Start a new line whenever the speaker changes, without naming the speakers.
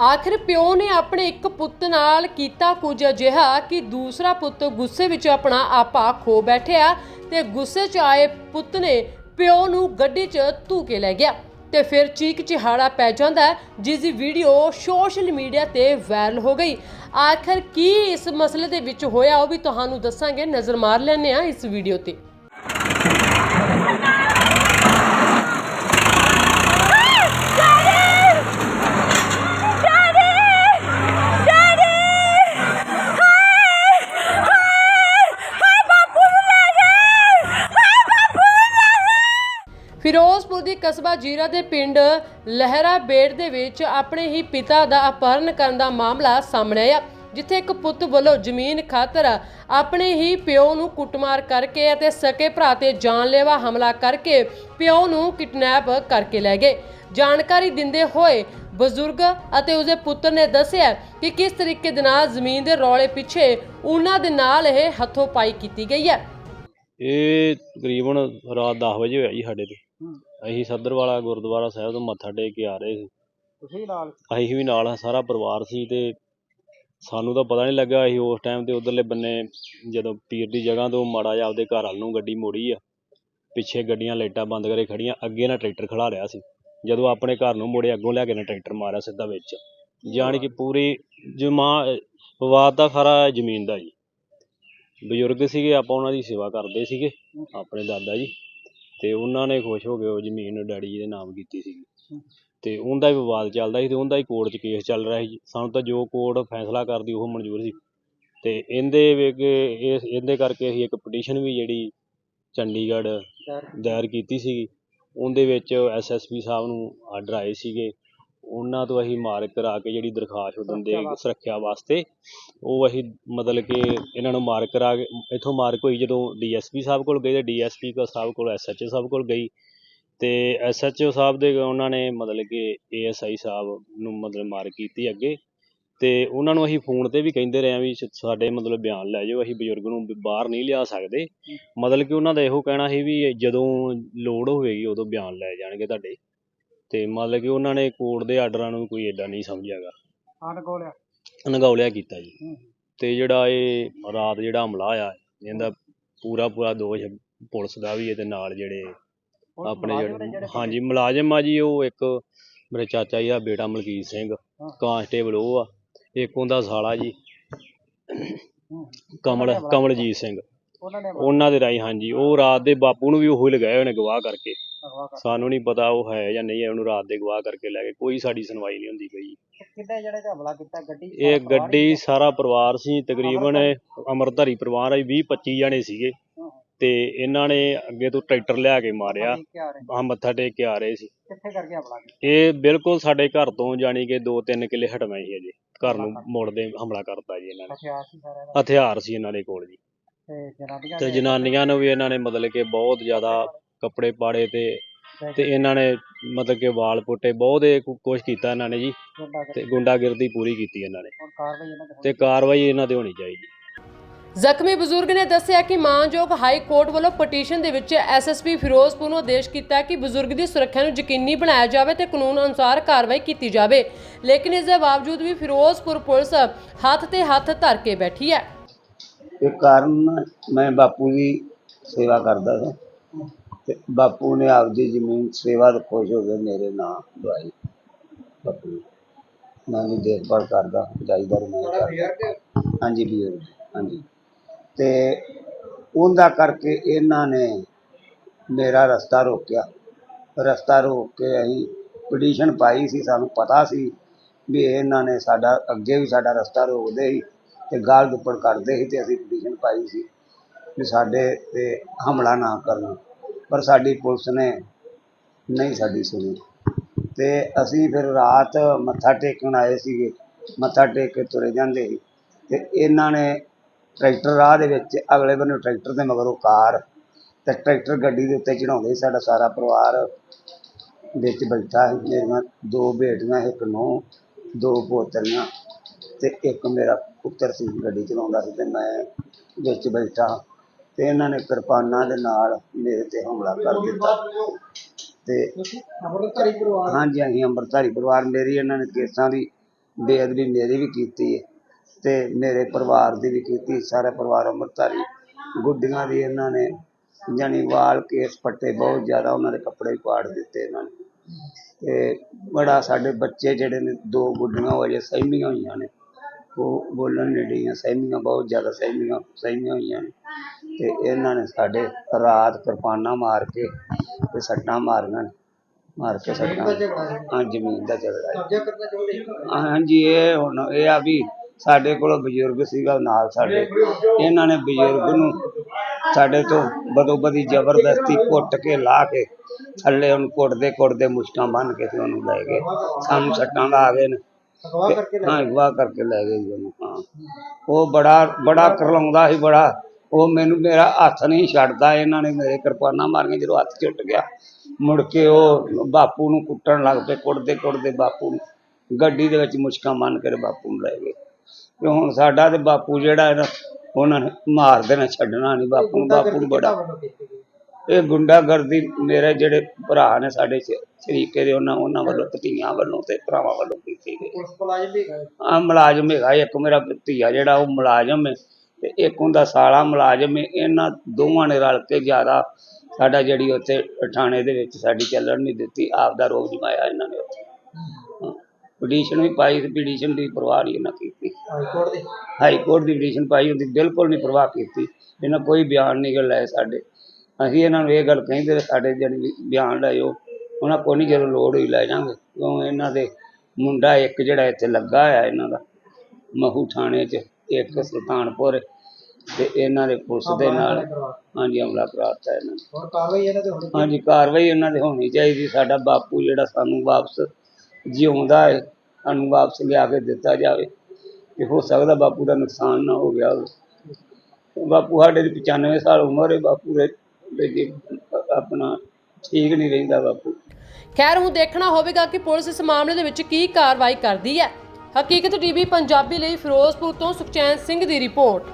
ਆਖਿਰ ਪਿਓ ਨੇ ਆਪਣੇ ਇੱਕ ਪੁੱਤ ਨਾਲ ਕੀਤਾ ਕੁਝ ਅਜਿਹਾ ਕਿ ਦੂਸਰਾ ਪੁੱਤ ਗੁੱਸੇ ਵਿੱਚ ਆਪਣਾ ਆਪਾ ਖੋ ਬੈਠਿਆ ਤੇ ਗੁੱਸੇ 'ਚ ਆਏ ਪੁੱਤ ਨੇ ਪਿਓ ਨੂੰ ਗੱਡੀ 'ਚ ਧੂ ਕੇ ਲੈ ਗਿਆ ਤੇ ਫਿਰ ਚੀਕ ਚਿਹਾੜਾ ਪੈ ਜਾਂਦਾ ਹੈ, ਜਿਸ ਦੀ ਵੀਡੀਓ ਸੋਸ਼ਲ ਮੀਡੀਆ ਤੇ ਵਾਇਰਲ ਹੋ ਗਈ। ਆਖਿਰ ਕੀ ਇਸ ਮਸਲੇ ਦੇ ਵਿੱਚ ਹੋਇਆ ਉਹ ਵੀ ਤੁਹਾਨੂੰ ਦੱਸਾਂਗੇ। ਨਜ਼ਰ ਮਾਰ ਲੈਂਦੇ ਆ ਇਸ ਵੀਡੀਓ ਤੇ। ਫਿਰੋਜ਼ਪੁਰ ਦੀ ਕਸਬਾ ਜੀਰਾ ਦੇ ਪਿੰਡ ਲਹਿਰਾ ਬੇੜ ਦੇ ਵਿੱਚ ਆਪਣੇ ਹੀ ਪਿਤਾ ਦਾ ਅਪਹਰਨ ਕਰਨ ਦਾ ਮਾਮਲਾ ਸਾਹਮਣੇ ਆਇਆ, ਜਿੱਥੇ ਇੱਕ ਪੁੱਤ ਵੱਲੋਂ ਜ਼ਮੀਨ ਖਾਤਰ ਆਪਣੇ ਹੀ ਪਿਓ ਨੂੰ ਕੁੱਟਮਾਰ ਕਰਕੇ ਅਤੇ ਸਕੇ ਭਰਾ ਤੇ ਜਾਨਲੇਵਾ ਹਮਲਾ ਕਰਕੇ ਪਿਓ ਨੂੰ ਕਿਡਨੈਪ ਕਰਕੇ ਲੈ ਗਏ। ਜਾਣਕਾਰੀ ਦਿੰਦੇ ਹੋਏ ਬਜ਼ੁਰਗ ਅਤੇ ਉਸਦੇ ਪੁੱਤਰ ਨੇ ਦੱਸਿਆ ਕਿ ਕਿਸ ਤਰੀਕੇ ਦੇ ਨਾਲ ਜ਼ਮੀਨ ਦੇ ਰੌਲੇ ਪਿੱਛੇ ਉਹਨਾਂ ਦੇ ਨਾਲ ਇਹ ਹੱਥੋਂ ਪਾਈ ਕੀਤੀ ਗਈ ਹੈ।
ਇਹ ਤਕਰੀਬਨ ਰਾਤ 10 ਵਜੇ ਹੋਇਆ ਜੀ ਸਾਡੇ ਤੇ। ਅਸੀਂ ਸੱਦਰਵਾਲਾ ਗੁਰਦੁਆਰਾ ਸਾਹਿਬ ਤੋਂ ਮੱਥਾ ਟੇਕ ਕੇ ਆ ਰਹੇ ਸੀ।
ਤੁਸੀਂ ਨਾਲ?
ਅਸੀਂ ਵੀ ਨਾਲ ਸਾਰਾ ਪਰਿਵਾਰ ਸੀ ਤੇ ਸਾਨੂੰ ਤਾਂ ਪਤਾ ਨਹੀਂ ਲੱਗਾ ਅਸੀਂ ਉਸ ਟਾਈਮ ਤੇ ਉਧਰਲੇ ਬੰਨੇ ਜਦੋਂ ਪੀਰ ਦੀ ਜਗ੍ਹਾ ਤੋਂ ਮਾੜਾ ਜਿਹਾ ਆਪਦੇ ਘਰ ਵੱਲ ਨੂੰ ਗੱਡੀ ਮੋੜੀ ਆ ਪਿੱਛੇ ਗੱਡੀਆਂ ਲਾਈਟਾਂ ਬੰਦ ਕਰੇ ਖੜੀਆਂ ਅੱਗੇ ਨਾ ਟਰੈਕਟਰ ਖੜਾ ਲਿਆ ਸੀ। ਜਦੋਂ ਆਪਣੇ ਘਰ ਨੂੰ ਮੁੜੇ ਅੱਗੋਂ ਲਿਆ ਕੇ ਨੇ ਟਰੈਕਟਰ ਮਾਰਿਆ ਸਿੱਧਾ ਵਿੱਚ। ਜਾਣੀ ਕਿ ਪੂਰੀ ਜਮਾ ਵਿਵਾਦ ਦਾ ਸਾਰਾ ਜ਼ਮੀਨ ਦਾ ਜੀ। ਬਜ਼ੁਰਗ ਸੀਗੇ ਆਪਾਂ ਉਹਨਾਂ ਦੀ ਸੇਵਾ ਕਰਦੇ ਸੀਗੇ ਆਪਣੇ ਦਾਦਾ ਜੀ। ਤੇ ਉਹਨਾਂ ਨੇ ਖੁਸ਼ ਹੋ ਕੇ ਉਹ ਜ਼ਮੀਨ ਡੈਡੀ ਜੀ ਦੇ ਨਾਮ ਕੀਤੀ ਸੀ। ਤੇ ਉਹਦਾ ਵੀ ਵਿਵਾਦ ਚੱਲਦਾ ਸੀ ਤੇ ਉਹਦਾ ਹੀ ਕੋਰਟ 'ਚ ਕੇਸ ਚੱਲ ਰਿਹਾ ਸੀ। ਸਾਨੂੰ ਤਾਂ ਜੋ ਕੋਰਟ ਫੈਸਲਾ ਕਰਦੀ ਉਹ ਮਨਜ਼ੂਰ ਸੀ। ਤੇ ਇਹਦੇ ਵਿੱਚ ਇਸ ਇਹਦੇ ਕਰਕੇ ਅਸੀਂ ਇੱਕ ਪਟੀਸ਼ਨ ਵੀ ਜਿਹੜੀ ਚੰਡੀਗੜ੍ਹ ਦਾਇਰ ਕੀਤੀ। ਸੀਗੀ। ਉਹਦੇ ਵਿੱਚ ਐਸਐਸਪੀ ਸਾਹਿਬ ਨੂੰ ਆਰਡਰ ਆਏ ਸੀਗੇ। ਉਹਨਾਂ ਤੋਂ ਅਸੀਂ ਮਾਰਕ ਕਰਾ ਕੇ ਜਿਹੜੀ ਦਰਖਾਸਤ ਉਹ ਦਿੰਦੇ ਸੁਰੱਖਿਆ ਵਾਸਤੇ ਉਹ ਅਸੀਂ ਮਤਲਬ ਕਿ ਇਹਨਾਂ ਨੂੰ ਮਾਰਕ ਕਰਾ ਕੇ ਇੱਥੋਂ ਮਾਰਕ ਹੋਈ ਜਦੋਂ ਡੀਐਸਪੀ ਸਾਹਿਬ ਕੋਲ ਗਏ ਤੇ ਡੀਐਸਪੀ ਸਾਹਿਬ ਕੋਲ ਐਸਐਚਓ ਸਾਹਿਬ ਕੋਲ ਗਈ ਤੇ ਐਸਐਚਓ ਸਾਹਿਬ ਦੇ ਉਹਨਾਂ ਨੇ ਮਤਲਬ ਕਿ ਏਐਸਆਈ ਸਾਹਿਬ ਨੂੰ ਮਤਲਬ ਮਾਰਕ ਕੀਤੀ ਅੱਗੇ ਤੇ ਉਹਨਾਂ ਨੂੰ ਅਸੀਂ ਫੋਨ ਤੇ ਵੀ ਕਹਿੰਦੇ ਰਹੇ ਆ ਵੀ ਸਾਡੇ ਮਤਲਬ ਬਿਆਨ ਲੈ ਜਾਓ ਅਸੀਂ ਬਜ਼ੁਰਗ ਨੂੰ ਬਾਹਰ ਨਹੀਂ ਲਿਆ ਸਕਦੇ। ਮਤਲਬ ਕਿ ਉਹਨਾਂ ਦਾ ਇਹੋ ਕਹਿਣਾ ਸੀ ਵੀ ਜਦੋਂ ਲੋੜ ਹੋਵੇਗੀ ਉਦੋਂ ਬਿਆਨ ਲੈ ਜਾਣਗੇ ਤੁਹਾਡੇ। ਤੇ ਮਤਲਬ ਕਿ ਉਹਨਾਂ ਨੇ ਕੋਰਟ ਦੇ ਆਰਡਰਾਂ ਨੂੰ ਕੋਈ ਏਡਾ ਨਹੀਂ ਸਮਝਿਆਗਾ
ਅਨਗੋਲਿਆ
ਅਣਗੌਲਿਆ ਕੀਤਾ ਜੀ। ਤੇ ਜਿਹੜਾ ਇਹ ਰਾਤ ਜਿਹੜਾ ਹਮਲਾ ਹੋਇਆ ਇਹਦਾ ਪੂਰਾ ਪੂਰਾ ਦੋਸ਼ ਪੁਲਿਸ ਦਾ ਵੀ ਹੈ ਤੇ ਨਾਲ ਜਿਹੜੇ ਆਪਣੇ ਜਿਹੜੇ ਹਾਂਜੀ ਮੁਲਾਜ਼ਮ ਆ ਜੀ ਉਹ ਇੱਕ ਮੇਰੇ ਚਾਚਾ ਜੀ ਦਾ ਬੇਟਾ ਮਲਕੀਤ ਸਿੰਘ ਕਾਂਸਟੇਬਲ ਉਹ ਆ। ਇੱਕ ਉਹਦਾ ਸਾਲਾ ਜੀ ਕਮਲ ਕਮਲਜੀਤ ਸਿੰਘ।
ਉਹਨਾਂ
ਦੇ ਰਾਈ ਹਾਂਜੀ ਉਹ ਰਾਤ ਦੇ ਬਾਪੂ ਨੂੰ ਵੀ ਉਹੀ ਲਗਾਏ ਹੋਏ ਨੇ ਗਵਾਹ ਕਰਕੇ। ਸਾਨੂੰ ਨਹੀਂ ਪਤਾ ਉਹ ਹੈ ਜਾਂ ਨਹੀਂ ਹੈ ਉਹਨੂੰ ਰਾਤ ਦੇ ਗਵਾਹ ਕਰਕੇ ਲੈ ਗਏ ਕੋਈ ਸਾਡੀ ਸੁਣਵਾਈ ਨਹੀਂ ਹੁੰਦੀ ਪਈ।
ਕਿੱਦਾਂ ਜਿਹੜੇ ਤੇ ਹਮਲਾ ਕੀਤਾ ਗੱਡੀ
ਇਹ ਗੱਡੀ ਸਾਰਾ ਪਰਿਵਾਰ ਸੀ ਤਕਰੀਬਨ ਅਮਰਧਾਰੀ। ਪਰਿਵਾਰ ਆਈ 20 25 ਜਣੇ ਸੀਗੇ। ਤੇ ਇਹਨਾਂ ਨੇ ਅੱਗੇ ਤੋਂ ਟਰੈਕਟਰ ਲਿਆ ਕੇ ਮਾਰਿਆ।
ਆ
ਮੱਥਾ ਟੇਕ ਕੇ ਆ ਰਹੇ ਸੀ।
ਕਿੱਥੇ ਕਰਕੇ ਹਮਲਾ ਕੀਤਾ?
ਇਹ ਬਿਲਕੁਲ ਸਾਡੇ ਘਰ ਤੋਂ ਜਾਣੀ ਕਿ 2-3 ਕਿੱਲੇ ਹਟਵੇਂ ਸੀ ਅਜੇ ਘਰ ਨੂੰ ਮੁੜਦੇ ਹਮਲਾ ਕਰਤਾ ਜੀ ਇਹਨਾਂ ਨੇ।
ਹਥਿਆਰ ਸੀ
ਇਹਨਾਂ ਦੇ ਕੋਲ ਜੀ।
ਤੇ ਜਨਾਨੀਆਂ ਨੂੰ
ਵੀ ਇਹਨਾਂ ਨੇ ਮਤਲਬ ਕਿ ਬਹੁਤ ਜ਼ਿਆਦਾ ਕੱਪੜੇ ਪਾੜੇ ਤੇ ਤੇ ਇਹਨਾਂ ਨੇ ਮਤਲਬ ਕਿ ਵਾਲ ਪੁੱਟੇ ਬਹੁਤ ਇਹ ਕੁ- ਕੁਛ ਕੀਤਾ ਇਹਨਾਂ ਨੇ ਜੀ ਤੇ ਗੁੰਡਾਗਰਦੀ ਪੂਰੀ ਕੀਤੀ ਇਹਨਾਂ ਨੇ। ਤੇ
ਤੇ
ਕਾਰਵਾਈ ਇਹਨਾਂ ਤੇ ਹੋਣੀ ਚਾਹੀਦੀ।
ਜ਼ਖਮੀ ਬਜ਼ੁਰਗ ਨੇ ਦੱਸਿਆ ਕਿ ਮਾਨਯੋਗ ਹਾਈ ਕੋਰਟ ਵੱਲੋਂ ਪਟੀਸ਼ਨ ਦੇ ਵਿੱਚ ਐਸਐਸਪੀ ਫਿਰੋਜ਼ਪੁਰ ਨੂੰ ਆਦੇਸ਼ ਕੀਤਾ ਕਿ ਬਜ਼ੁਰਗ ਦੀ ਸੁਰੱਖਿਆ ਨੂੰ ਯਕੀਨੀ ਬਣਾਇਆ ਜਾਵੇ ਤੇ ਕਾਨੂੰਨ ਅਨੁਸਾਰ ਕਾਰਵਾਈ ਕੀਤੀ ਜਾਵੇ। ਲੇਕਿਨ ਇਸ ਦੇ ਬਾਵਜੂਦ ਵੀ ਫਿਰੋਜ਼ਪੁਰ ਪੁਲਿਸ ਹੱਥ ਤੇ ਹੱਥ ਧਰ ਕੇ ਬੈਠੀ ਹੈ।
ਇਹ ਕਾਰਨ ਮੈਂ ਬਾਪੂ ਦੀ ਸੇਵਾ ਕਰਦਾ ਸੀ। ਤੇ ਬਾਪੂ ਨੇ ਆਪਦੀ ਜ਼ਮੀਨ ਸੇਵਾ ਤੋਂ ਖੁਸ਼ ਹੋ ਕੇ ਮੇਰੇ ਨਾਂ ਦਵਾਈ ਬਾਪੂ ਨੇ। ਮੈਂ ਵੀ ਦੇਖਭਾਲ ਕਰਦਾ ਜਾਈਦਾਰ ਮੈਂ ਕਰਦਾ। ਹਾਂਜੀ ਬਜ਼ੁਰਗ ਹਾਂਜੀ। ਤੇ ਉਹਦਾ ਕਰਕੇ ਇਹਨਾਂ ਨੇ ਮੇਰਾ ਰਸਤਾ ਰੋਕਿਆ। ਰਸਤਾ ਰੋਕ ਕੇ ਅਸੀਂ ਪਟੀਸ਼ਨ ਪਾਈ ਸੀ ਸਾਨੂੰ ਪਤਾ ਸੀ ਵੀ ਇਹਨਾਂ ਨੇ ਸਾਡਾ ਅੱਗੇ ਵੀ ਸਾਡਾ ਰਸਤਾ ਰੋਕਦੇ ਸੀ ਤੇ ਗਾਲ ਦੁੱਪੜ ਕਰਦੇ ਸੀ ਤੇ ਅਸੀਂ ਪਟੀਸ਼ਨ ਪਾਈ ਸੀ ਵੀ ਸਾਡੇ ਤੇ ਹਮਲਾ ਨਾ ਕਰਨ। ਪਰ ਸਾਡੀ ਪੁਲਿਸ ਨੇ ਨਹੀਂ ਸਾਡੀ ਸੁਣੀ। ਤੇ ਅਸੀਂ ਫਿਰ ਰਾਤ ਮੱਥਾ ਟੇਕਣ ਆਏ ਸੀਗੇ, ਮੱਥਾ ਟੇਕ ਕੇ ਤੁਰੇ ਜਾਂਦੇ ਸੀ। ਤੇ ਇਹਨਾਂ ਨੇ ਟਰੈਕਟਰ ਰਾਹ ਦੇ ਵਿੱਚ, ਅਗਲੇ ਬੰਨੇ ਟਰੈਕਟਰ ਦੇ ਮਗਰੋਂ ਕਾਰ ਤੇ ਟਰੈਕਟਰ ਗੱਡੀ ਦੇ ਉੱਤੇ ਚੜਾਉਂਦੇ ਸੀ, ਸਾਡਾ ਸਾਰਾ ਪਰਿਵਾਰ ਵਿੱਚ ਬੈਠਾ ਸੀ। ਮੇਰੀਆਂ ਦੋ ਬੇਟੀਆਂ, ਇੱਕ ਨੂੰ ਦੋ ਪੋਤਰੀਆਂ ਤੇ ਇੱਕ ਮੇਰਾ ਪੁੱਤਰ ਸੀ, ਗੱਡੀ ਚਲਾਉਂਦਾ ਸੀ ਤੇ ਮੈਂ ਵਿੱਚ ਬੈਠਾ। ਤੇ ਇਹਨਾਂ ਨੇ ਕਿਰਪਾਨਾਂ ਦੇ ਨਾਲ ਮੇਰੇ ਤੇ ਹਮਲਾ ਕਰ ਦਿੱਤਾ। ਤੇ
ਅਮਰਤਾਰੀ ਪਰਿਵਾਰ।
ਹਾਂਜੀ ਹਾਂਜੀ ਅੰਮ੍ਰਿਤਧਾਰੀ ਪਰਿਵਾਰ। ਮੇਰੀ ਇਹਨਾਂ ਨੇ ਕੇਸਾਂ ਦੀ ਬੇਅਦਬੀ ਮੇਰੀ ਵੀ ਕੀਤੀ ਹੈ ਤੇ ਮੇਰੇ ਪਰਿਵਾਰ ਦੀ ਵੀ ਕੀਤੀ ਸਾਰੇ ਪਰਿਵਾਰ ਅੰਮ੍ਰਿਤਧਾਰੀ ਗੁੱਡੀਆਂ ਦੀ ਇਹਨਾਂ ਨੇ ਜਾਣੀ ਵਾਲ ਕੇਸ ਪੱਟੇ ਬਹੁਤ ਜ਼ਿਆਦਾ ਉਹਨਾਂ ਦੇ ਕੱਪੜੇ ਵੀ ਪਾੜ ਦਿੱਤੇ ਇਹਨਾਂ ਨੇ। ਤੇ ਬੜਾ ਸਾਡੇ ਬੱਚੇ ਜਿਹੜੇ ਨੇ ਦੋ ਗੁੱਡੀਆਂ ਉਹ ਅਜੇ ਸਹਿਮੀਆਂ ਹੋਈਆਂ ਨੇ। ਉਹ ਬੋਲਣ ਡਈਆਂ ਸਹਿਮੀਆਂ ਬਹੁਤ ਜ਼ਿਆਦਾ ਸਹਿਮੀਆਂ ਸਹਿਮੀਆਂ ਹੋਈਆਂ ਨੇ। ਤੇ ਇਹਨਾਂ ਨੇ ਸਾਡੇ ਰਾਤ ਕਿਰਪਾਨਾਂ ਮਾਰ ਕੇ ਤੇ ਸੱਟਾਂ ਮਾਰੀਆਂ ਨੇ ਮਾਰ ਕੇ ਸੱਟਾਂ ਹਾਂ ਜ਼ਮੀਨ ਦਾ ਝਗੜਾ ਹਾਂਜੀ ਇਹ ਹੁਣ ਇਹ ਆ ਵੀ ਸਾਡੇ ਕੋਲ ਬਜ਼ੁਰਗ ਸੀਗਾ ਨਾਲ ਸਾਡੇ। ਇਹਨਾਂ ਨੇ ਬਜ਼ੁਰਗ ਨੂੰ ਸਾਡੇ ਤੋਂ ਬਦੋ ਬਦੀ ਜ਼ਬਰਦਸਤੀ ਕੁੱਟ ਕੇ ਲਾ ਕੇ ਥੱਲੇ ਉਹਨੂੰ ਕੁੱਟਦੇ ਕੁੱਟਦੇ ਮੁਸ਼ਕਾਂ ਬੰਨ ਕੇ ਤੇ ਉਹਨੂੰ ਲੈ ਗਏ। ਸਾਨੂੰ ਸੱਟਾਂ ਲਾ ਗਏ ਨੇ।
ਅਗਵਾ ਕਰਕੇ
ਹਾਂ ਅਗਵਾ ਕਰਕੇ ਲੈ ਗਏ ਜੀ ਉਹਨੂੰ ਹਾਂ। ਉਹ ਬੜਾ ਬੜਾ ਕਰਲਾਉਂਦਾ ਸੀ ਬੜਾ। ਉਹ ਮੈਨੂੰ ਮੇਰਾ ਹੱਥ ਨਹੀਂ ਛੱਡਦਾ ਇਹਨਾਂ ਨੇ ਮੇਰੇ ਕਿਰਪਾਨਾਂ ਮਾਰੀਆਂ ਜਦੋਂ ਹੱਥ ਛੁੱਟ ਗਿਆ। ਮੁੜ ਕੇ ਉਹ ਬਾਪੂ ਨੂੰ ਕੁੱਟਣ ਲੱਗ ਪਏ ਕੁੱਟਦੇ ਕੁੱਟਦੇ ਬਾਪੂ ਨੂੰ। ਗੱਡੀ ਦੇ ਵਿੱਚ ਮੁਸ਼ਕਾਂ ਮੰਨ ਕੇ ਬਾਪੂ ਨੂੰ ਲੈ ਗਏ। ਤੇ ਹੁਣ ਸਾਡਾ ਤੇ ਬਾਪੂ ਜਿਹੜਾ ਉਹਨਾਂ ਨੇ ਮਾਰ ਦੇਣਾ ਛੱਡਣਾ ਨਹੀਂ। ਬਾਪੂ ਨੂੰ ਬਾਪੂ ਨੂੰ ਬੜਾ। ਇਹ ਗੁੰਡਾਗਰਦੀ ਮੇਰੇ ਜਿਹੜੇ ਭਰਾ ਨੇ ਸਾਡੇ ਸ਼ਰੀਕੇ ਦੇ ਉਹਨਾਂ ਉਹਨਾਂ ਵੱਲੋਂ ਭਤੀਆਂ ਵੱਲੋਂ ਤੇ ਭਰਾਵਾਂ ਵੱਲੋਂ ਕੀਤੀ ਗਈ
ਪੁਲਿਸ ਮੁਲਾਜ਼ਮ ਵੀ ਗਏ
ਆ ਮੁਲਾਜ਼ਮ ਹੈਗਾ ਇੱਕ ਮੇਰਾ ਭਤੀਆ ਜਿਹੜਾ ਉਹ ਮੁਲਾਜ਼ਮ ਹੈ ਤੇ ਇੱਕ ਹੁੰਦਾ ਸਾਲਾ ਮੁਲਾਜ਼ਮ ਹੈ। ਇਹਨਾਂ ਦੋਵਾਂ ਨੇ ਰਲ ਕੇ ਜ਼ਿਆਦਾ ਸਾਡਾ ਜਿਹੜੀ ਉੱਥੇ ਥਾਣੇ ਦੇ ਵਿੱਚ ਸਾਡੀ ਚੱਲਣ ਨਹੀਂ ਦਿੱਤੀ ਆਪ ਦਾ ਰੋਗ ਜਮਾਇਆ ਇਹਨਾਂ ਨੇ ਉੱਥੇ। ਪਟੀਸ਼ਨ ਵੀ ਪਾਈ ਤੇ ਪਟੀਸ਼ਨ ਦੀ ਪਰਵਾਹ ਨਹੀਂ ਇਹਨਾਂ ਕੀਤੀ।
ਹਾਈ ਕੋਰਟ ਦੇ?
ਹਾਈ ਕੋਰਟ ਦੀ ਪਟੀਸ਼ਨ ਪਾਈ ਹੁੰਦੀ ਬਿਲਕੁਲ ਨਹੀਂ ਪਰਵਾਹ ਕੀਤੀ। ਇਹਨਾਂ ਕੋਈ ਬਿਆਨ ਨਹੀਂ ਲਏ ਸਾਡੇ। ਅਸੀਂ ਇਹਨਾਂ ਨੂੰ ਇਹ ਗੱਲ ਕਹਿੰਦੇ ਰਹੇ ਸਾਡੇ ਜਿਹੜੀ ਬਿਆਨ ਲਾਇਓ। ਉਹਨਾਂ ਕੋਈ ਨਹੀਂ ਜਦੋਂ ਲੋੜ ਹੋਈ ਲੈ ਜਾਾਂਗੇ ਕਿਉਂ ਇਹਨਾਂ ਦੇ ਮੁੰਡਾ ਇੱਕ ਜਿਹੜਾ ਇੱਥੇ ਲੱਗਾ ਹੋਇਆ ਇਹਨਾਂ ਦਾ ਮਹੂ ਥਾਣੇ 'ਚ ਇੱਕ ਸੁਲਤਾਨਪੁਰ ਤੇ ਇਹਨਾਂ ਦੇ ਪੁਲਿਸ ਦੇ ਨਾਲ ਹਾਂਜੀ ਹਮਲਾ ਕਰਾਤਾ ਇਹਨਾਂ ਨੇ।
ਹੋਰ ਕਾਰਵਾਈ ਇਹਨਾਂ ਤੇ ਹੋਣੀ
ਹਾਂਜੀ ਕਾਰਵਾਈ ਇਹਨਾਂ ਦੀ ਹੋਣੀ ਚਾਹੀਦੀ। ਸਾਡਾ ਬਾਪੂ ਜਿਹੜਾ ਸਾਨੂੰ ਵਾਪਸ ਜਿਉਂਦਾ ਹੈ ਸਾਨੂੰ ਵਾਪਸ ਲਿਆ ਕੇ ਦਿੱਤਾ ਜਾਵੇ ਤੇ ਹੋ ਸਕਦਾ ਬਾਪੂ ਦਾ ਨੁਕਸਾਨ ਨਾ ਹੋ ਗਿਆ ਹੋਵੇ। ਬਾਪੂ ਸਾਡੇ ਦੀ 95 ਸਾਲ ਉਮਰ ਹੈ ਬਾਪੂ ਦੇ ਆਪਣਾ ਠੀਕ ਨਹੀਂ ਰਹਿੰਦਾ ਬਾਪੂ।
ਖੈਰ, ਹੁਣ ਦੇਖਣਾ ਹੋਵੇਗਾ ਕਿ ਪੁਲਿਸ ਇਸ ਮਾਮਲੇ ਦੇ ਵਿੱਚ ਕੀ ਕਾਰਵਾਈ ਕਰਦੀ ਹੈ। ਹਕੀਕਤ ਟੀਵੀ ਪੰਜਾਬੀ ਲਈ ਫਿਰੋਜ਼ਪੁਰ ਤੋਂ ਸੁਖਚੈਨ ਸਿੰਘ ਦੀ ਰਿਪੋਰਟ।